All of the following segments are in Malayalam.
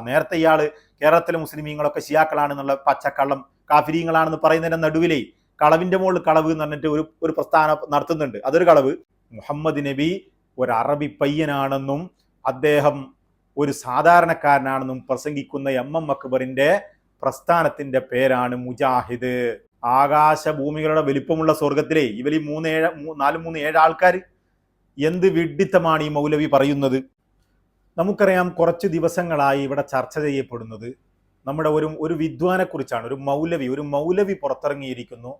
നേരത്തെ ഇയാൾ കേരളത്തിലെ മുസ്ലിമീങ്ങളൊക്കെ ഷിയാക്കളാണെന്നുള്ള പച്ചക്കള്ളം കാഫിരീങ്ങളാണെന്ന് പറയുന്നതിന്റെ നടുവിലേ കളവിന്റെ മുകളിൽ കളവ് എന്ന് പറഞ്ഞിട്ട് ഒരു ഒരു പ്രസ്ഥാനം നടത്തുന്നുണ്ട്. അതൊരു കളവ്. മുഹമ്മദ് നബി ഒരു അറബി പയ്യനാണെന്നും അദ്ദേഹം ഒരു സാധാരണക്കാരനാണെന്നും പ്രസംഗിക്കുന്ന എം എം അക്ബറിന്റെ പ്രസ്ഥാനത്തിന്റെ പേരാണ് മുജാഹിദ്. ആകാശ ഭൂമികളുടെ വലിപ്പമുള്ള സ്വർഗത്തിലെ ഇവലി മൂന്ന് ഏഴ് നാല് മൂന്ന് ഏഴ് ആൾക്കാർ എന്ത് വിഡ്ഢിത്തമാണ് ഈ മൗലവി പറയുന്നത്? നമുക്കറിയാം കുറച്ച് ദിവസങ്ങളായി ഇവിടെ ചർച്ച ചെയ്യപ്പെടുന്നത് നമ്മുടെ ഒരു ഒരു വിദ്വാനെക്കുറിച്ചാണ് ഒരു മൗലവി ഒരു മൗലവി പുറത്തിറങ്ങിയിരിക്കുന്നു.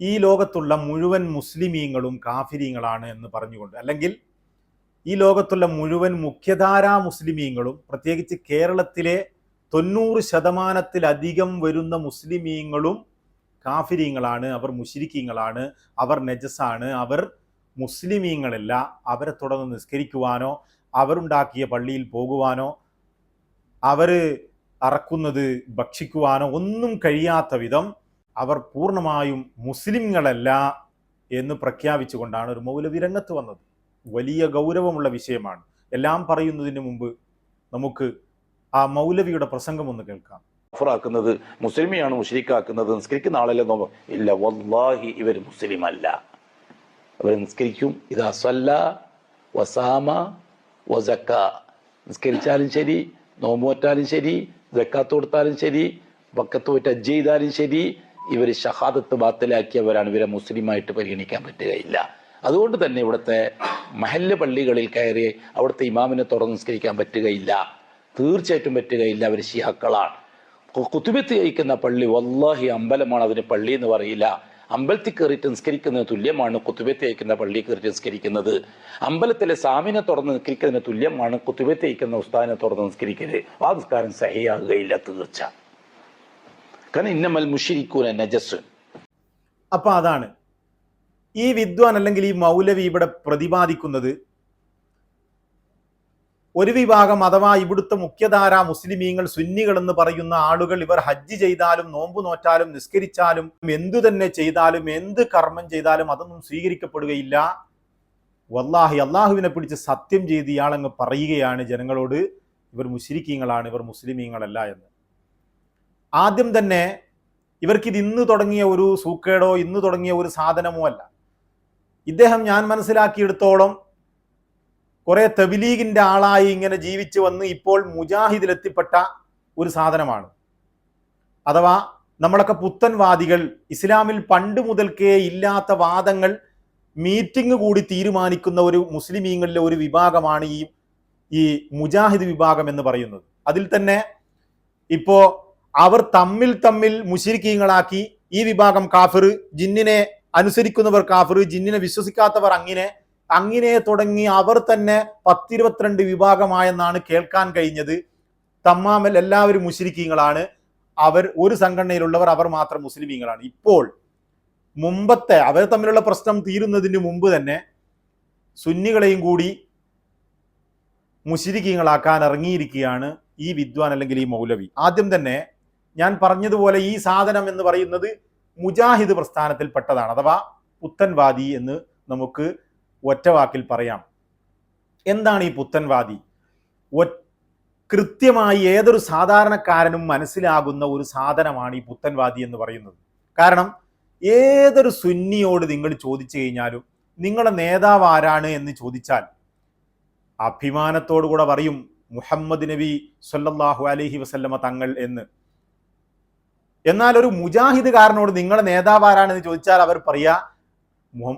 ഈ ലോകത്തുള്ള മുഴുവൻ മുസ്ലിമീങ്ങളും കാഫിരീങ്ങളാണ് എന്ന് പറഞ്ഞുകൊണ്ട് അല്ലെങ്കിൽ ഈ ലോകത്തുള്ള മുഴുവൻ മുഖ്യധാരാ മുസ്ലിമീങ്ങളും പ്രത്യേകിച്ച് കേരളത്തിലെ തൊണ്ണൂറ് ശതമാനത്തിലധികം വരുന്ന മുസ്ലിമീങ്ങളും കാഫിരീങ്ങളാണ് അവർ മുഷിരിക്കീങ്ങളാണ് അവർ നജസാണ് അവർ മുസ്ലിമീങ്ങളല്ല അവരെ തുടർന്ന് നിസ്കരിക്കുവാനോ അവരുണ്ടാക്കിയ പള്ളിയിൽ പോകുവാനോ അവർ അറക്കുന്നത് ഭക്ഷിക്കുവാനോ ഒന്നും കഴിയാത്ത വിധം അവർ പൂർണമായും മുസ്ലിങ്ങളല്ല എന്ന് പ്രഖ്യാപിച്ചുകൊണ്ടാണ് ഒരു മൗലവി രംഗത്ത് വന്നത്. വലിയ ഗൗരവമുള്ള വിഷയമാണ്. എല്ലാം പറയുന്നതിന് മുമ്പ് നമുക്ക് ആ മൗലവിയുടെ പ്രസംഗം ഒന്ന് കേൾക്കാം. കഫറാക്കുന്നത് മുസ്ലിമിയാണ് മുഷരിക്കാക്കുന്നത് നിസ്കരിക്കുന്ന ആളല്ലേ നോക്കാം ഇല്ല വല്ലാഹി ഇവർ മുസ്ലിം അല്ല അവർ നിസ്കരിക്കും ഇതാ സല്ല വസാമ വസക്ക നിസ്കരിച്ചാലും ശരി നോമ്പോറ്റാലും ശരി ജക്കാത്ത് കൊടുത്താലും ശരി വക്കത്ത് പോയിട്ട് അജ്ജ് ചെയ്താലും ശരി. ഇവർ ഷഹാദത്ത് ബാത്തിലാക്കിയവരാണ്. ഇവരെ മുസ്ലിമായിട്ട് പരിഗണിക്കാൻ പറ്റുകയില്ല. അതുകൊണ്ട് തന്നെ ഇവിടുത്തെ മഹല്ല് പള്ളികളിൽ കയറി അവിടുത്തെ ഇമാമിനെ തുറന്ന് നിസ്കരിക്കാൻ പറ്റുകയില്ല. തീർച്ചയായിട്ടും പറ്റുകയില്ല. അവർ ഷിയാക്കളാണ് കു- കുത്തുബത്ത് കഴിക്കുന്ന പള്ളി വല്ലാഹി അമ്പലമാണ് അതിന് പള്ളി എന്ന് പറയില്ല. അമ്പലത്തിൽ കയറിയിട്ട് നിസ്കരിക്കുന്നതിന് തുല്യമാണ് കുത്തുബത്ത് തേക്കുന്ന പള്ളി കയറിയിട്ട് നിസ്കരിക്കുന്നത് അമ്പലത്തിലെ സാമിനെ തുറന്ന് നിസ്കരിക്കുന്നതിന് തുല്യമാണ് കുത്തുബത്ത് തേക്കുന്ന ഉസ്താദിനെ തുറന്ന് നിസ്കരിക്കരുത് ആ നിസ്കാരം സഹിയാകുകയില്ല തീർച്ച. കാരണം ഇന്നമൽ മുഷിരിക്കൂന നജസ്. അപ്പൊ അതാണ്. ഈ വിദ്വാൻ അല്ലെങ്കിൽ ഈ മൗലവി ഇവിടെ പ്രതിപാദിക്കുന്നത് ഒരു വിഭാഗം അഥവാ ഇവിടുത്തെ മുഖ്യധാര മുസ്ലിമീങ്ങൾ സുന്നികൾ എന്ന് പറയുന്ന ആളുകൾ ഇവർ ഹജ്ജ് ചെയ്താലും നോമ്പ് നോറ്റാലും നിസ്കരിച്ചാലും എന്തു തന്നെ ചെയ്താലും എന്ത് കർമ്മം ചെയ്താലും അതൊന്നും സ്വീകരിക്കപ്പെടുകയില്ല. വല്ലാഹി അള്ളാഹുവിനെ പിടിച്ച് സത്യം ചെയ്ത് ഇയാളങ്ങ് പറയുകയാണ് ജനങ്ങളോട് ഇവർ മുസ്ലിക്കീങ്ങളാണ് ഇവർ മുസ്ലിമീങ്ങളല്ല എന്ന്. ആദ്യം തന്നെ ഇവർക്കിത് ഇന്ന് തുടങ്ങിയ ഒരു സൂക്കേടോ ഇന്ന് തുടങ്ങിയ ഒരു സാധനമോ അല്ല. ഇദ്ദേഹം ഞാൻ മനസ്സിലാക്കിയെടുത്തോളം കുറെ തബിലീഗിന്റെ ആളായി ഇങ്ങനെ ജീവിച്ചു വന്ന് ഇപ്പോൾ മുജാഹിദിലെത്തിപ്പെട്ട ഒരു സാധനമാണ്. അഥവാ നമ്മളൊക്കെ പുത്തൻവാദികൾ ഇസ്ലാമിൽ പണ്ട് മുതൽക്കേ ഇല്ലാത്ത വാദങ്ങൾ മീറ്റിംഗ് കൂടി തീരുമാനിക്കുന്ന ഒരു മുസ്ലിമീങ്ങളിലെ ഒരു വിഭാഗമാണ് ഈ ഈ മുജാഹിദ് വിഭാഗം എന്ന് പറയുന്നത്. അതിൽ തന്നെ ഇപ്പോ അവർ തമ്മിൽ തമ്മിൽ മുഷിരിക്കീങ്ങളാക്കി ഈ വിഭാഗം കാഫിർ ജിന്നിനെ അനുസരിക്കുന്നവർ കാഫിർ ജിന്നിനെ വിശ്വസിക്കാത്തവർ അങ്ങനെ അങ്ങനെ തുടങ്ങി അവർ തന്നെ പത്തിരുപത്തിരണ്ട് വിഭാഗമായെന്നാണ് കേൾക്കാൻ കഴിഞ്ഞത്. തമ്മാമൽ എല്ലാവരും മുസ്ലിക്കീങ്ങളാണ് അവർ ഒരു സംഘടനയിലുള്ളവർ അവർ മാത്രം മുസ്ലിമീങ്ങളാണ്. ഇപ്പോൾ മുമ്പത്തെ അവർ തമ്മിലുള്ള പ്രശ്നം തീരുന്നതിന് മുമ്പ് തന്നെ സുന്നികളെയും കൂടി മുസ്ലിക്കീങ്ങളാക്കാൻ ഇറങ്ങിയിരിക്കുകയാണ് ഈ വിദ്വാൻ അല്ലെങ്കിൽ ഈ മൗലവി. ആദ്യം തന്നെ ഞാൻ പറഞ്ഞതുപോലെ ഈ സാധനം എന്ന് പറയുന്നത് മുജാഹിദ് പ്രസ്ഥാനത്തിൽപ്പെട്ടതാണ് അഥവാ പുത്തൻവാദി എന്ന് നമുക്ക് ഒറ്റ വാക്കിൽ പറയാം. എന്താണ് ഈ പുത്തൻവാദി? ഒ- കൃത്യമായി ഏതൊരു സാധാരണക്കാരനും മനസ്സിലാകുന്ന ഒരു സാധനമാണ് ഈ പുത്തൻവാദി എന്ന് പറയുന്നത്. കാരണം ഏതൊരു സുന്നിയോട് നിങ്ങൾ ചോദിച്ചു കഴിഞ്ഞാലും നിങ്ങളുടെ നേതാവ് ആരാണ് എന്ന് ചോദിച്ചാൽ അഭിമാനത്തോടു കൂടെ പറയും മുഹമ്മദ് നബി സല്ലാഹു അലഹി വസല്ലമ തങ്ങൾ എന്ന്. എന്നാൽ ഒരു മുജാഹിദുകാരനോട് നിങ്ങളുടെ നേതാവ് ആരാണെന്ന് ചോദിച്ചാൽ അവർ പറയാ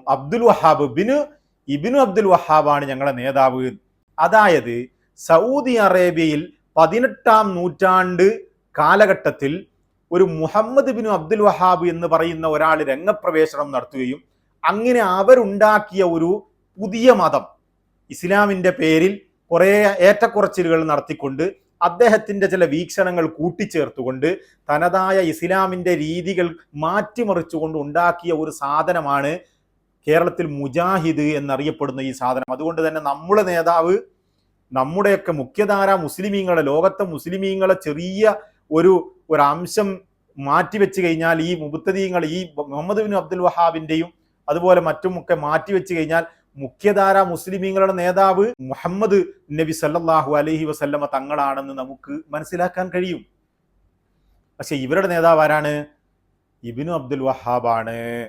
അബ്ദുൽ വഹാബ് ബിനു ഇബിനു അബ്ദുൽ വഹാബാണ് ഞങ്ങളുടെ നേതാവ്. അതായത് സൗദി അറേബ്യയിൽ പതിനെട്ടാം നൂറ്റാണ്ട് കാലഘട്ടത്തിൽ ഒരു മുഹമ്മദ് ബിനു അബ്ദുൽ വഹാബ് എന്ന് പറയുന്ന ഒരാൾ രംഗപ്രവേശനം നടത്തുകയും അങ്ങനെ അവരുണ്ടാക്കിയ ഒരു പുതിയ മതം ഇസ്ലാമിന്റെ പേരിൽ കുറേ ഏറ്റക്കുറച്ചിലുകൾ നടത്തിക്കൊണ്ട് അദ്ദേഹത്തിന്റെ ചില വീക്ഷണങ്ങൾ കൂട്ടിച്ചേർത്തുകൊണ്ട് തനതായ ഇസ്ലാമിന്റെ രീതികൾ മാറ്റിമറിച്ചുകൊണ്ട് ഉണ്ടാക്കിയ ഒരു സാധനമാണ് കേരളത്തിൽ മുജാഹിദ് എന്നറിയപ്പെടുന്ന ഈ സാധനം. അതുകൊണ്ട് തന്നെ നമ്മുടെ നേതാവ് നമ്മുടെയൊക്കെ മുഖ്യധാര മുസ്ലിമീങ്ങളെ ലോകത്തെ മുസ്ലിമീങ്ങളെ ചെറിയ ഒരു ഒരു അംശം മാറ്റിവെച്ച് കഴിഞ്ഞാൽ ഈ മുബത്തദീങ്ങൾ ഈ മുഹമ്മദ് ബിൻ അബ്ദുൽ വഹാബിന്റെയും അതുപോലെ മറ്റുമൊക്കെ മാറ്റിവെച്ച് കഴിഞ്ഞാൽ മുഖ്യധാര മുസ്ലിമീങ്ങളുടെ നേതാവ് മുഹമ്മദ് നബി സല്ലാഹു അലഹി വസല്ലമ തങ്ങളാണെന്ന് നമുക്ക് മനസ്സിലാക്കാൻ കഴിയും. പക്ഷെ ഇവരുടെ നേതാവ് ആരാണ്? ഇബിനു അബ്ദുൽ വഹാബാണ്.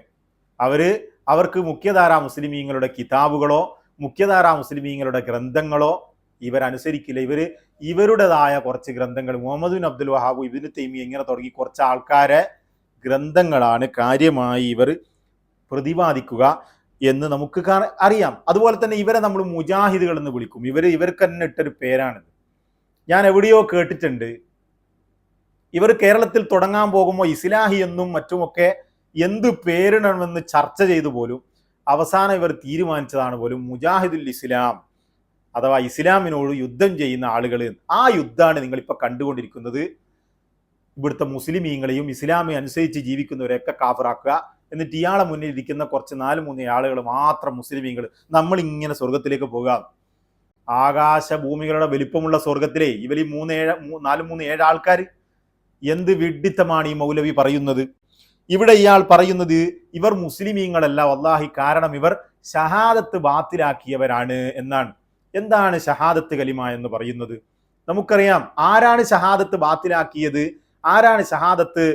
അവർ അവർക്ക് മുഖ്യധാരാ മുസ്ലിമീങ്ങളുടെ കിതാബുകളോ മുഖ്യധാരാ മുസ്ലിമീങ്ങളുടെ ഗ്രന്ഥങ്ങളോ ഇവരനുസരിക്കില്ല. ഇവർ ഇവരുടേതായ കുറച്ച് ഗ്രന്ഥങ്ങൾ Muhammad bin Abdul Wahhab Ibn Taymi എങ്ങനെ തുടങ്ങി കുറച്ച് ആൾക്കാരെ ഗ്രന്ഥങ്ങളാണ് കാര്യമായി ഇവർ പ്രതിപാദിക്കുക എന്ന് നമുക്ക് അറിയാം. അതുപോലെ തന്നെ ഇവരെ നമ്മൾ മുജാഹിദുകൾ എന്ന് വിളിക്കും. ഇവർ ഇവർക്ക് തന്നെ ഇട്ടൊരു പേരാണിത്. ഞാൻ എവിടെയോ കേട്ടിട്ടുണ്ട്. ഇവർ കേരളത്തിൽ തുടങ്ങാൻ പോകുമ്പോൾ ഇസ്ലാഹി എന്നും മറ്റുമൊക്കെ എന്ത് പേരിടണമെന്ന് ചർച്ച ചെയ്തു പോലും അവസാനം ഇവർ തീരുമാനിച്ചതാണ് പോലും മുജാഹിദുൽ ഇസ്ലാം അഥവാ ഇസ്ലാമിനോട് യുദ്ധം ചെയ്യുന്ന ആളുകൾ ആ യുദ്ധമാണ് നിങ്ങളിപ്പോൾ കണ്ടുകൊണ്ടിരിക്കുന്നത്. ഇവിടുത്തെ മുസ്ലിമീങ്ങളെയും ഇസ്ലാമെ അനുസരിച്ച് ജീവിക്കുന്നവരെയൊക്കെ കാഫറാക്കുക. എന്നിട്ട് ഇയാളെ മുന്നിൽ ഇരിക്കുന്ന കുറച്ച് നാല് മൂന്ന് ആളുകൾ മാത്രം മുസ്ലിമീങ്ങൾ നമ്മൾ ഇങ്ങനെ സ്വർഗത്തിലേക്ക് പോകാം. ആകാശ ഭൂമികളുടെ വലിപ്പമുള്ള സ്വർഗത്തിലെ ഇവർ ഈ മൂന്ന് ഏഴ് നാല് മൂന്ന് ഏഴ് ആൾക്കാർ എന്ത് വിഡ്ഢിത്തമാണ് ഈ മൗലവി പറയുന്നത്? ഇവിടെ ഇയാൾ പറയുന്നത് ഇവർ മുസ്ലിമീങ്ങളല്ല വല്ലാഹി കാരണം ഇവർ ഷഹാദത്ത് ബാത്തിലാക്കിയവരാണ് എന്നാണ്. എന്താണ് ഷഹാദത്ത് കലിമ എന്ന് പറയുന്നത്? നമുക്കറിയാം ആരാണ് ഷഹാദത്ത് ബാത്തിലാക്കിയത്? ആരാണ് ഷഹാദത്ത്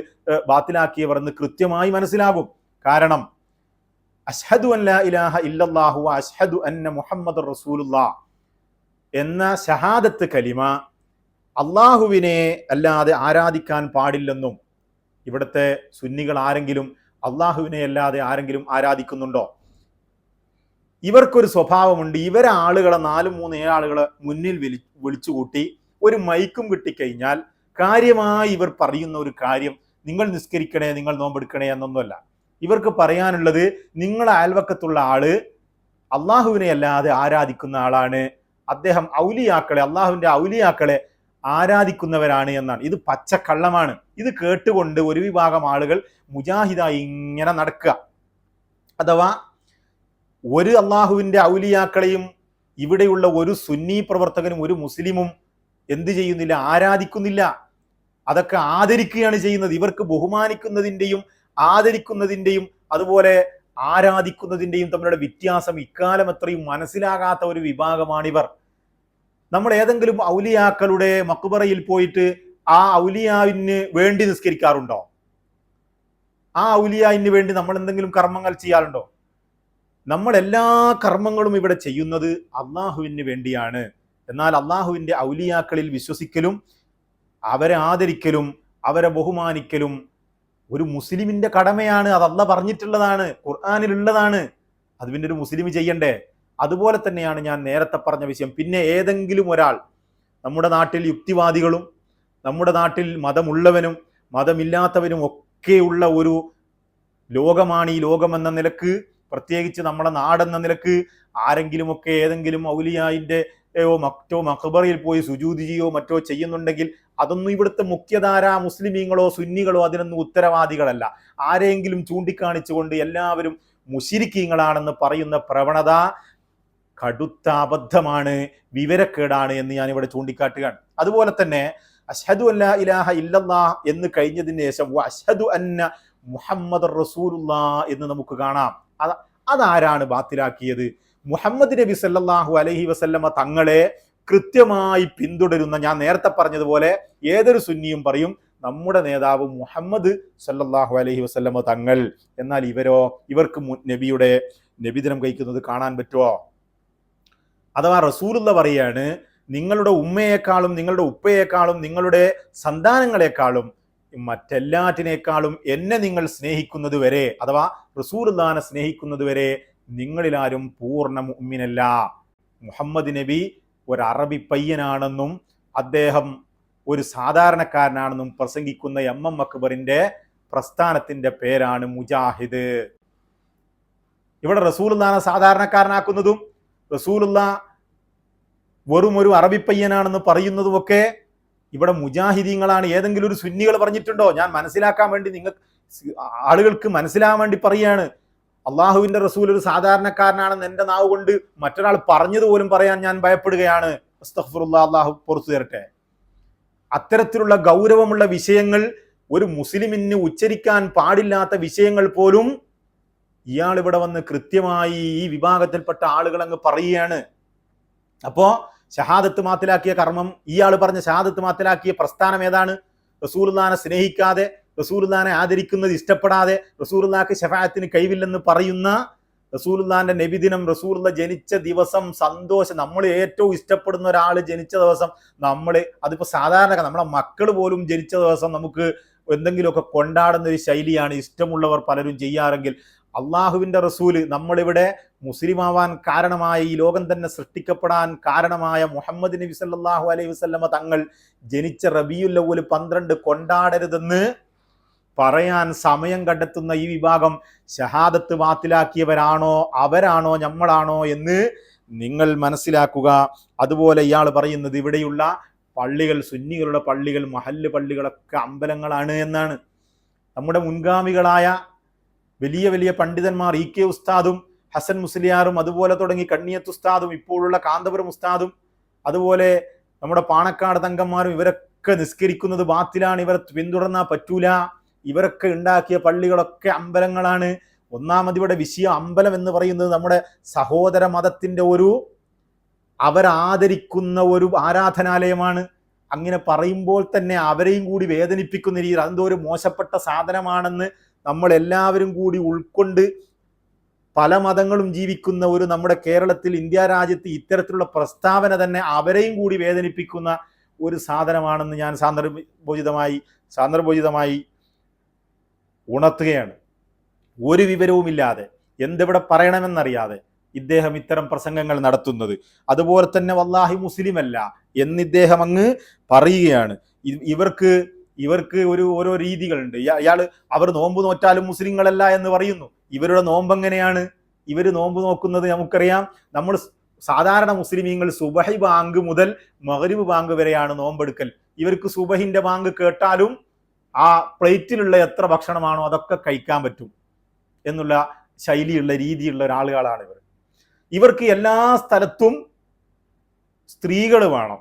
ബാത്തിലാക്കിയവർ എന്ന് കൃത്യമായി മനസ്സിലാകും. കാരണം അഷ്ഹദു അൻ ലാ ഇലാഹ ഇല്ലല്ലാഹു അഷ്ഹദു അന്ന മുഹമ്മദ് റസൂലുല്ലാ എന്ന ഷഹാദത്ത് കലിമ അള്ളാഹുവിനെ അല്ലാതെ ആരാധിക്കാൻ പാടില്ലെന്നും ഇവിടുത്തെ സുന്നികൾ ആരെങ്കിലും അള്ളാഹുവിനെ അല്ലാതെ ആരെങ്കിലും ആരാധിക്കുന്നുണ്ടോ? ഇവർക്കൊരു സ്വഭാവമുണ്ട്. ഇവരെ ആളുകളെ നാലും മൂന്ന് ഏഴാളുകളെ മുന്നിൽ വിളി വിളിച്ചു കൂട്ടി ഒരു മൈക്കും കിട്ടിക്കഴിഞ്ഞാൽ കാര്യമായി ഇവർ പറയുന്ന ഒരു കാര്യം നിങ്ങൾ നിസ്കരിക്കണേ നിങ്ങൾ നോമ്പെടുക്കണേ എന്നൊന്നുമല്ല. ഇവർക്ക് പറയാനുള്ളത് നിങ്ങളെ അയൽവക്കത്തുള്ള ആൾ അള്ളാഹുവിനെ അല്ലാതെ ആരാധിക്കുന്ന ആളാണ്. അദ്ദേഹം ഔലിയാക്കളെ അള്ളാഹുവിന്റെ ഔലിയാക്കളെ ആരാധിക്കുന്നവരാണ് എന്നാണ്. ഇത് പച്ചക്കള്ളമാണ്. ഇത് കേട്ടുകൊണ്ട് ഒരു വിഭാഗം ആളുകൾ മുജാഹിദായി ഇങ്ങനെ നടക്കുക. അഥവാ ഒരു അള്ളാഹുവിന്റെ ഔലിയാക്കളെയും ഇവിടെയുള്ള ഒരു സുന്നി പ്രവർത്തകനും ഒരു മുസ്ലിമും എന്ത് ചെയ്യുന്നില്ല ആരാധിക്കുന്നില്ല. അതൊക്കെ ആദരിക്കുകയാണ് ചെയ്യുന്നത്. ഇവർക്ക് ബഹുമാനിക്കുന്നതിന്റെയും ആദരിക്കുന്നതിന്റെയും അതുപോലെ ആരാധിക്കുന്നതിന്റെയും തമ്മിലുള്ള വ്യത്യാസം ഇക്കാലം മനസ്സിലാകാത്ത ഒരു വിഭാഗമാണിവർ. നമ്മൾ ഏതെങ്കിലും ഔലിയാക്കളുടെ മക്കുബറയിൽ പോയിട്ട് ആ ഔലിയാവിന് വേണ്ടി നിസ്കരിക്കാറുണ്ടോ? ആ ഔലിയാവിന് വേണ്ടി നമ്മൾ എന്തെങ്കിലും കർമ്മങ്ങൾ ചെയ്യാറുണ്ടോ? നമ്മൾ എല്ലാ കർമ്മങ്ങളും ഇവിടെ ചെയ്യുന്നത് അള്ളാഹുവിന് വേണ്ടിയാണ്. എന്നാൽ അള്ളാഹുവിന്റെ ഔലിയാക്കളിൽ വിശ്വസിക്കലും അവരെ ആദരിക്കലും അവരെ ബഹുമാനിക്കലും ഒരു മുസ്ലിമിന്റെ കടമയാണ് അത് അല്ല പറഞ്ഞിട്ടുള്ളതാണ് ഖുർആാനിലുള്ളതാണ്. അത് പിന്നെ ഒരു മുസ്ലിം ചെയ്യണ്ടേ? അതുപോലെ തന്നെയാണ് ഞാൻ നേരത്തെ പറഞ്ഞ വിഷയം. പിന്നെ ഏതെങ്കിലും ഒരാൾ നമ്മുടെ നാട്ടിൽ യുക്തിവാദികളും നമ്മുടെ നാട്ടിൽ മതമുള്ളവനും മതമില്ലാത്തവനും ഒക്കെയുള്ള ഒരു ലോകമാണ് ഈ ലോകമെന്ന നിലയ്ക്ക് പ്രത്യേകിച്ച് നമ്മുടെ നാടെന്ന നിലയ്ക്ക് ആരെങ്കിലുമൊക്കെ ഏതെങ്കിലും ഔലിയായിന്റെ മറ്റോ മഖബറയിൽ പോയി സുജൂതിജിയോ മറ്റോ ചെയ്യുന്നുണ്ടെങ്കിൽ അതൊന്നും ഇവിടുത്തെ മുഖ്യധാര മുസ്ലിമീങ്ങളോ സുന്നികളോ അതിനൊന്നും ഉത്തരവാദികളല്ല. ആരെങ്കിലും ചൂണ്ടിക്കാണിച്ചുകൊണ്ട് എല്ലാവരും മുഷിരിക്കീങ്ങളാണെന്ന് പറയുന്ന പ്രവണത കടുത്ത അബദ്ധമാണ് വിവരക്കേടാണ് എന്ന് ഞാൻ ഇവിടെ ചൂണ്ടിക്കാട്ടുകയാണ്. അതുപോലെ തന്നെ അഷദു അല്ലാ ഇലാഹ ഇല്ലല്ലാ എന്ന് കഴിഞ്ഞതിന് ശേഷം അഷദു അന്ന മുഹമ്മദ് റസൂലുല്ലാ എന്ന് നമുക്ക് കാണാം. അത് അതാരാണ് ബാത്തിലാക്കിയത്? മുഹമ്മദ് നബി സല്ലാഹു അലഹി വസല്ലമ തങ്ങളെ കൃത്യമായി പിന്തുടരുന്ന ഞാൻ നേരത്തെ പറഞ്ഞതുപോലെ ഏതൊരു സുന്നിയും പറയും നമ്മുടെ നേതാവ് മുഹമ്മദ് സല്ലാഹു അലഹി വസല്ലമ തങ്ങൾ. എന്നാൽ ഇവരോ ഇവർക്ക് നബിയുടെ നബിദിനം കഴിക്കുന്നത് കാണാൻ പറ്റുമോ? അഥവാ റസൂലുള്ള പറയാണ് നിങ്ങളുടെ ഉമ്മയേക്കാളും നിങ്ങളുടെ ഉപ്പയേക്കാളും നിങ്ങളുടെ സന്താനങ്ങളെക്കാളും മറ്റെല്ലാറ്റിനേക്കാളും എന്നെ നിങ്ങൾ സ്നേഹിക്കുന്നത് വരെ അഥവാ റസൂലുള്ളാനെ സ്നേഹിക്കുന്നത് വരെ നിങ്ങളിലാരും പൂർണ മുഅ്മിനല്ല. മുഹമ്മദ് നബി ഒരു അറബി പയ്യനാണെന്നും അദ്ദേഹം ഒരു സാധാരണക്കാരനാണെന്നും പ്രസംഗിക്കുന്ന എം എം അക്ബറിന്റെ പ്രസ്ഥാനത്തിന്റെ പേരാണ് മുജാഹിദ്. ഇവിടെ റസൂലുള്ളാനെ സാധാരണക്കാരനാക്കുന്നതും റസൂലുള്ള വെറും ഒരു അറബിപ്പയ്യനാണെന്ന് പറയുന്നതുമൊക്കെ ഇവിടെ മുജാഹിദീങ്ങളാണ്. ഏതെങ്കിലും ഒരു സുന്നികൾ പറഞ്ഞിട്ടുണ്ടോ? ഞാൻ മനസ്സിലാക്കാൻ വേണ്ടി നിങ്ങൾ ആളുകൾക്ക് മനസ്സിലാകാൻ വേണ്ടി പറയാണ്. അള്ളാഹുവിന്റെ റസൂൽ ഒരു സാധാരണക്കാരനാണെന്ന് എന്റെ നാവ് കൊണ്ട് മറ്റൊരാൾ പറഞ്ഞതുപോലും പറയാൻ ഞാൻ ഭയപ്പെടുകയാണ്. അള്ളാഹു പുറത്തു തരട്ടെ. അത്തരത്തിലുള്ള ഗൗരവമുള്ള വിഷയങ്ങൾ ഒരു മുസ്ലിമിന് ഉച്ചരിക്കാൻ പാടില്ലാത്ത വിഷയങ്ങൾ പോലും ഇയാൾ ഇവിടെ വന്ന് കൃത്യമായി ഈ വിഭാഗത്തിൽപ്പെട്ട ആളുകൾ അങ്ങ് പറയുകയാണ്. അപ്പോ ഷഹാദത്ത് മാത്തിലാക്കിയ കർമ്മം ഇയാൾ പറഞ്ഞ ഷഹാദത്ത് മാത്തിലാക്കിയ പ്രസ്ഥാനം ഏതാണ്? റസൂർദാനെ സ്നേഹിക്കാതെ റസൂർദാനെ ആദരിക്കുന്നത് ഇഷ്ടപ്പെടാതെ റസൂർദാക്ക് ഷഫായത്തിന് കഴിവില്ലെന്ന് പറയുന്ന റസൂലുല്ലാന്റെ നബിദിനം റസൂലുള്ള ജനിച്ച ദിവസം സന്തോഷം നമ്മൾ ഏറ്റവും ഇഷ്ടപ്പെടുന്ന ഒരാൾ ജനിച്ച ദിവസം നമ്മൾ അതിപ്പോ സാധാരണ നമ്മളെ മക്കൾ പോലും ജനിച്ച ദിവസം നമുക്ക് എന്തെങ്കിലുമൊക്കെ കൊണ്ടാടുന്ന ഒരു ശൈലിയാണ് ഇഷ്ടമുള്ളവർ പലരും ചെയ്യാറെങ്കിൽ അള്ളാഹുവിന്റെ റസൂൽ നമ്മളിവിടെ മുസ്ലിമാവാൻ കാരണമായ ഈ ലോകം തന്നെ സൃഷ്ടിക്കപ്പെടാൻ കാരണമായ മുഹമ്മദ് നബി സല്ലാഹു അലൈഹി വസ്ലമ തങ്ങൾ ജനിച്ച റബിയുല്ലവൂൽ പന്ത്രണ്ട് കൊണ്ടാടരുതെന്ന് പറയാൻ സമയം കണ്ടെത്തുന്ന ഈ വിഭാഗം ഷഹാദത്ത് വാത്തിലാക്കിയവരാണോ അവരാണോ നമ്മളാണോ എന്ന് നിങ്ങൾ മനസ്സിലാക്കുക. അതുപോലെ ഇയാൾ പറയുന്നത് ഇവിടെയുള്ള പള്ളികൾ സുന്നികളുടെ പള്ളികൾ മഹല്ല് പള്ളികളൊക്കെ അമ്പലങ്ങളാണ് എന്നാണ്. നമ്മുടെ മുൻഗാമികളായ വലിയ വലിയ പണ്ഡിതന്മാർ ഇ കെ ഉസ്താദും ഹസൻ മുസ്ലിയാറും അതുപോലെ തുടങ്ങി കണ്ണിയത്ത് ഉസ്താദും ഇപ്പോഴുള്ള കാന്തപുരം ഉസ്താദും അതുപോലെ നമ്മുടെ പാണക്കാട് തങ്കന്മാരും ഇവരൊക്കെ നിസ്കരിക്കുന്നത് ബാത്തിലാണ്. ഇവരെ പിന്തുടർന്നാൽ പറ്റൂല. ഇവരൊക്കെ ഉണ്ടാക്കിയ പള്ളികളൊക്കെ അമ്പലങ്ങളാണ്. ഒന്നാമത് ഇവിടെ വിഷയം അമ്പലം എന്ന് പറയുന്നത് നമ്മുടെ സഹോദര മതത്തിന്റെ ഒരു അവരാദരിക്കുന്ന ഒരു ആരാധനാലയമാണ്. അങ്ങനെ പറയുമ്പോൾ തന്നെ അവരെയും കൂടി വേദനിപ്പിക്കുന്ന രീതിയിൽ അതെന്തോ ഒരു മോശപ്പെട്ട സാധനമാണെന്ന് നമ്മൾ എല്ലാവരും കൂടി ഉൾക്കൊണ്ട് പല മതങ്ങളും ജീവിക്കുന്ന ഒരു നമ്മുടെ കേരളത്തിൽ ഇന്ത്യ രാജ്യത്ത് ഇത്തരത്തിലുള്ള പ്രസ്താവന തന്നെ അവരെയും കൂടി വേദനിപ്പിക്കുന്ന ഒരു സാധനമാണെന്ന് ഞാൻ സാന്ദർഭോചിതമായി സാന്ദർഭോചിതമായി ഉണർത്തുകയാണ്. ഒരു വിവരവുമില്ലാതെ എന്തെവിടെ പറയണമെന്നറിയാതെ ഇദ്ദേഹം ഇത്തരം പ്രസംഗങ്ങൾ നടത്തുന്നത്. അതുപോലെ തന്നെ വല്ലാഹി മുസ്ലിമല്ല എന്ന് ഇദ്ദേഹം അങ്ങ് പറയുകയാണ്. ഇവർക്ക് ഇവർക്ക് ഒരു ഓരോ രീതികളുണ്ട്. ഇയാൾ അവർ നോമ്പ് നോറ്റാലും മുസ്ലിങ്ങളല്ല എന്ന് പറയുന്നു. ഇവരുടെ നോമ്പ് എങ്ങനെയാണ്? ഇവർ നോമ്പ് നോക്കുന്നത് നമുക്കറിയാം. നമ്മൾ സാധാരണ മുസ്ലിമീങ്ങൾ സുബഹി ബാങ്ക് മുതൽ മഗ്രിബ് ബാങ്ക് വരെയാണ് നോമ്പെടുക്കൽ. ഇവർക്ക് സുബഹിന്റെ ബാങ്ക് കേട്ടാലും ആ പ്ലേറ്റിലുള്ള എത്ര ഭക്ഷണമാണോ അതൊക്കെ കഴിക്കാൻ പറ്റും എന്നുള്ള ശൈലിയുള്ള രീതിയുള്ള ഒരാളുകളാണ് ഇവർ. ഇവർക്ക് എല്ലാ സ്ഥലത്തും സ്ത്രീകൾ വേണം.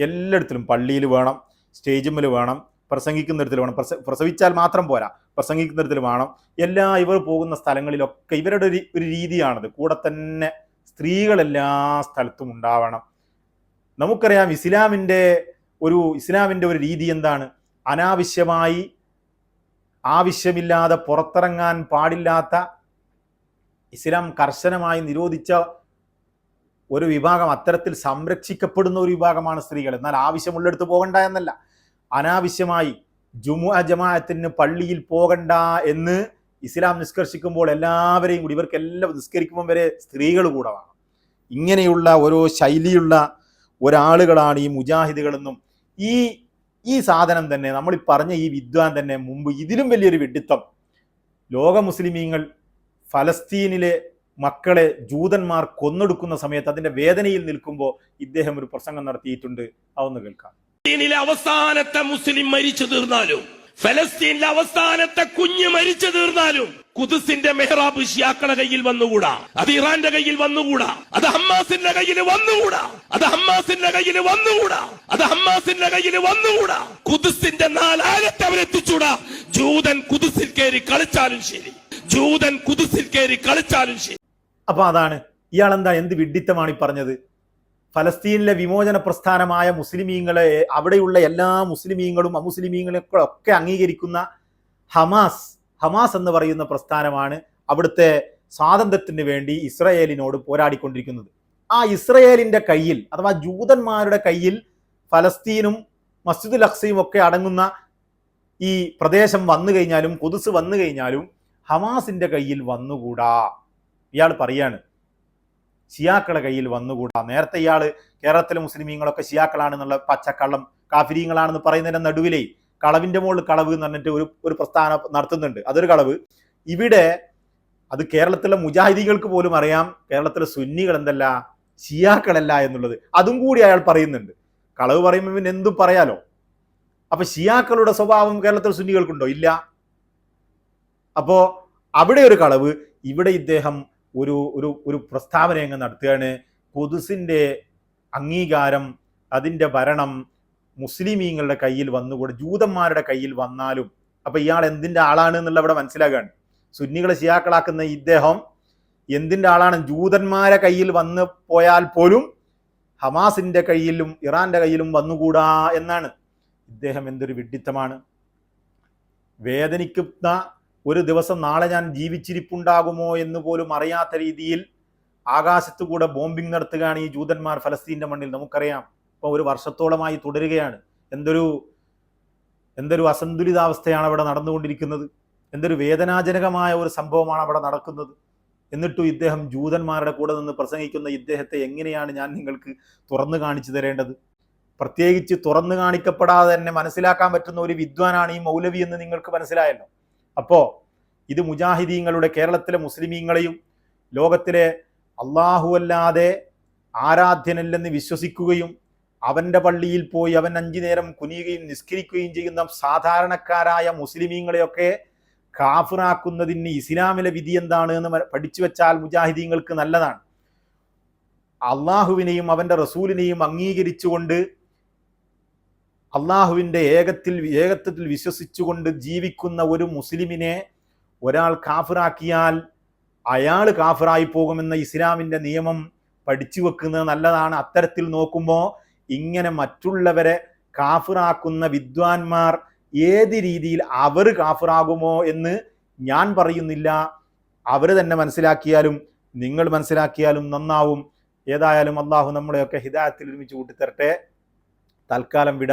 എല്ലായിടത്തിലും പള്ളിയിൽ വേണം സ്റ്റേജിമ്മൽ വേണം പ്രസംഗിക്കുന്നിടത്തിൽ വേണം പ്രസ പ്രസവിച്ചാൽ മാത്രം പോരാ. പ്രസംഗിക്കുന്നിടത്തിൽ വേണം എല്ലാ ഇവർ പോകുന്ന സ്ഥലങ്ങളിലൊക്കെ ഇവരുടെ ഒരു ഒരു രീതിയാണത്. കൂടെ തന്നെ സ്ത്രീകൾ എല്ലാ സ്ഥലത്തും ഉണ്ടാവണം. നമുക്കറിയാം ഇസ്ലാമിന്റെ ഒരു ഇസ്ലാമിന്റെ ഒരു രീതി എന്താണ്? അനാവശ്യമായി ആവശ്യമില്ലാതെ പുറത്തിറങ്ങാൻ പാടില്ലാത്ത ഇസ്ലാം കർശനമായി നിരോധിച്ച ഒരു വിഭാഗം അത്തരത്തിൽ സംരക്ഷിക്കപ്പെടുന്ന ഒരു വിഭാഗമാണ് സ്ത്രീകൾ. എന്നാൽ ആവശ്യമുള്ളിടത്ത് പോകണ്ട എന്നല്ല. അനാവശ്യമായി ജുമു ജമാഅത്തിന് പള്ളിയിൽ പോകണ്ട എന്ന് ഇസ്ലാം നിഷ്കർഷിക്കുമ്പോൾ എല്ലാവരെയും കൂടി ഇവർക്ക് എല്ലാം നിസ്കരിക്കുമ്പോൾ വരെ സ്ത്രീകൾ കൂടെ വേണം ഇങ്ങനെയുള്ള ഓരോ ശൈലിയുള്ള ഒരാളുകളാണ് ഈ മുജാഹിദുകളെന്നും ഈ ഈ സാധനം തന്നെ നമ്മൾ പറഞ്ഞ ഈ വിദ്വാൻ തന്നെ മുമ്പ് ഇതിലും വലിയൊരു വെഡിത്തം ലോക മുസ്ലിമീങ്ങൾ ഫലസ്തീനിലെ മക്കളെ ജൂതന്മാർ കൊന്നൊടുക്കുന്ന സമയത്ത് അതിന്റെ വേദനയിൽ നിൽക്കുമ്പോൾ ഇദ്ദേഹം ഒരു പ്രസംഗം നടത്തിയിട്ടുണ്ട്. അതൊന്ന് കേൾക്കാം. ഫലസ്തീനിലെ അവസാനത്തെ മുസ്ലിം മരിച്ചു തീർന്നാലും ഫലസ്തീനിലെ അവസാനത്തെ കുഞ്ഞ് മരിച്ചു തീർന്നാലും കുതിസിന്റെ മെഹ്റാബ് ഷിയാക്കളുടെ കയ്യിൽ വന്നുകൂടാ. അത് ഇറാന്റെ കയ്യിൽ വന്നുകൂടാ. അത് ഹമ്മാസിന്റെ കയ്യിൽ വന്നുകൂടാ. അത് ഹമ്മാസിന്റെ കയ്യിൽ വന്നുകൂടാ. അത് ഹമ്മാസിന്റെ കയ്യിൽ വന്നുകൂടാ. കുതിസിന്റെ നാലാകത്തെ അവരെത്തിച്ചൂടാ ജൂതൻ കുതിസിൽ കയറി കളിച്ചാലും ശരി. ജൂതൻ കുതിസിൽ കയറി കളിച്ചാലും ശരി. അപ്പൊ അതാണ് ഇയാൾ എന്താ എന്ത് വിഡിത്തമാണ് ഈ പറഞ്ഞത്? ഫലസ്തീനിലെ വിമോചന പ്രസ്ഥാനമായ മുസ്ലിമീങ്ങളെ അവിടെയുള്ള എല്ലാ മുസ്ലിമീങ്ങളും അമുസ്ലിമീങ്ങളൊക്കെ അംഗീകരിക്കുന്ന ഹമാസ് ഹമാസ് എന്ന് പറയുന്ന പ്രസ്ഥാനമാണ് അവിടുത്തെ സ്വാതന്ത്ര്യത്തിന് വേണ്ടി ഇസ്രയേലിനോട് പോരാടിക്കൊണ്ടിരിക്കുന്നത്. ആ ഇസ്രയേലിന്റെ കയ്യിൽ അഥവാ ജൂതന്മാരുടെ കയ്യിൽ ഫലസ്തീനും മസ്ജിദുൽ അക്സയും ഒക്കെ അടങ്ങുന്ന ഈ പ്രദേശം വന്നു കഴിഞ്ഞാലും കൊതുസ് വന്നു കഴിഞ്ഞാലും ഹമാസിന്റെ കയ്യിൽ വന്നുകൂടാ. ഇയാൾ പറയാണ് ഷിയാക്കളെ കയ്യിൽ വന്നുകൂടാ. നേരത്തെ ഇയാൾ കേരളത്തിലെ മുസ്ലിമീങ്ങളൊക്കെ ഷിയാക്കളാണെന്നുള്ള പച്ചക്കള്ളം കാഫിരീങ്ങളാണെന്ന് പറയുന്നതിന്റെ നടുവിലേ കളവിന്റെ മുകളിൽ കളവ് എന്ന് പറഞ്ഞിട്ട് ഒരു ഒരു പ്രസ്ഥാനം നടത്തുന്നുണ്ട്. അതൊരു കളവ്. ഇവിടെ അത് കേരളത്തിലെ മുജാഹിദികൾക്ക് പോലും അറിയാം കേരളത്തിലെ സുന്നികൾ എന്തല്ല ഷിയാക്കളല്ല എന്നുള്ളത്. അതും കൂടി അയാൾ പറയുന്നുണ്ട്. കളവ് പറയുമ്പോൾ പിന്നെ എന്തും പറയാലോ? അപ്പൊ ഷിയാക്കളുടെ സ്വഭാവം കേരളത്തിലെ സുന്നികൾക്കുണ്ടോ? ഇല്ല. അപ്പോ അവിടെ ഒരു കളവ് ഇവിടെ ഇദ്ദേഹം ഒരു ഒരു ഒരു പ്രസ്താവന അങ്ങ് നടത്തുകയാണ്. പൊതുസിന്റെ അംഗീകാരം അതിന്റെ ഭരണം മുസ്ലിമീങ്ങളുടെ കയ്യിൽ വന്നുകൂടെ ജൂതന്മാരുടെ കയ്യിൽ വന്നാലും അപ്പം ഇയാൾ എന്തിന്റെ ആളാണ് എന്നുള്ള അവിടെ മനസ്സിലാക്കുകയാണ് സുന്നികളെ ഷിയാക്കളാക്കുന്ന ഇദ്ദേഹം എന്തിന്റെ ആളാണ്? ജൂതന്മാരെ കയ്യിൽ വന്ന് പോയാൽ പോലും ഹമാസിന്റെ കയ്യിലും ഇറാന്റെ കയ്യിലും വന്നുകൂടാ എന്നാണ്. ഇദ്ദേഹം എന്തൊരു വിഡ്ഢിത്തമാണ്. വേദനിക്കുന്ന ഒരു ദിവസം നാളെ ഞാൻ ജീവിച്ചിരിപ്പുണ്ടാകുമോ എന്ന് പോലും അറിയാത്ത രീതിയിൽ ആകാശത്തു കൂടെ ബോംബിംഗ് നടത്തുകയാണ് ഈ ജൂതന്മാർ ഫലസ്തീന്റെ മണ്ണിൽ. നമുക്കറിയാം. ഇപ്പോൾ ഒരു വർഷത്തോളമായി തുടരുകയാണ്. എന്തൊരു എന്തൊരു അസന്തുലിതാവസ്ഥയാണ് അവിടെ നടന്നുകൊണ്ടിരിക്കുന്നത്. എന്തൊരു വേദനാജനകമായ ഒരു സംഭവമാണ് അവിടെ നടക്കുന്നത്. എന്നിട്ടും ഇദ്ദേഹം ജൂതന്മാരുടെ കൂടെ നിന്ന് പ്രസംഗിക്കുന്ന ഇദ്ദേഹത്തെ എങ്ങനെയാണ് ഞാൻ നിങ്ങൾക്ക് തുറന്നു കാണിച്ചു തരേണ്ടത്? പ്രത്യേകിച്ച് തുറന്നു കാണിക്കപ്പെടാതെ തന്നെ മനസ്സിലാക്കാൻ പറ്റുന്ന ഒരു വിദ്വാനാണ് ഈ മൗലവി എന്ന് നിങ്ങൾക്ക് മനസ്സിലായല്ലോ. അപ്പോ ഇത് മുജാഹിദീങ്ങളുടെ കേരളത്തിലെ മുസ്ലിമീങ്ങളെയും ലോകത്തിലെ അള്ളാഹുവല്ലാതെ ആരാധ്യനല്ലെന്ന് വിശ്വസിക്കുകയും അവന്റെ പള്ളിയിൽ പോയി അവൻ അഞ്ചു നേരം കുനിയുകയും നിസ്കരിക്കുകയും ചെയ്യുന്ന സാധാരണക്കാരായ മുസ്ലിമീങ്ങളെയൊക്കെ കാഫിറാക്കുന്നതിന് ഇസ്ലാമിലെ വിധി എന്താണ് എന്ന് പഠിച്ചു വെച്ചാൽ മുജാഹിദീങ്ങൾക്ക് നല്ലതാണ്. അള്ളാഹുവിനെയും അവന്റെ റസൂലിനെയും അംഗീകരിച്ചുകൊണ്ട് അള്ളാഹുവിന്റെ ഏകത്തിൽ ഏകത്വത്തിൽ വിശ്വസിച്ചുകൊണ്ട് ജീവിക്കുന്ന ഒരു മുസ്ലിമിനെ ഒരാൾ കാഫിറാക്കിയാൽ അയാൾ കാഫിറായി പോകുമെന്ന ഇസ്ലാമിന്റെ നിയമം പഠിച്ചു വെക്കുന്നത് നല്ലതാണ്. അത്തരത്തിൽ നോക്കുമ്പോൾ ഇങ്ങനെ മറ്റുള്ളവരെ കാഫിറാക്കുന്ന വിദ്വാൻമാർ ഏത് രീതിയിൽ അവർ കാഫിറാകുമോ എന്ന് ഞാൻ പറയുന്നില്ല. അവർ തന്നെ മനസ്സിലാക്കിയാലും നിങ്ങൾ മനസ്സിലാക്കിയാലും നന്നാവും. ഏതായാലും അള്ളാഹു നമ്മളെയൊക്കെ ഹിദായത്തിൽ ഒരുമിച്ച് കൂട്ടിത്തരട്ടെ. തൽക്കാലം വിട.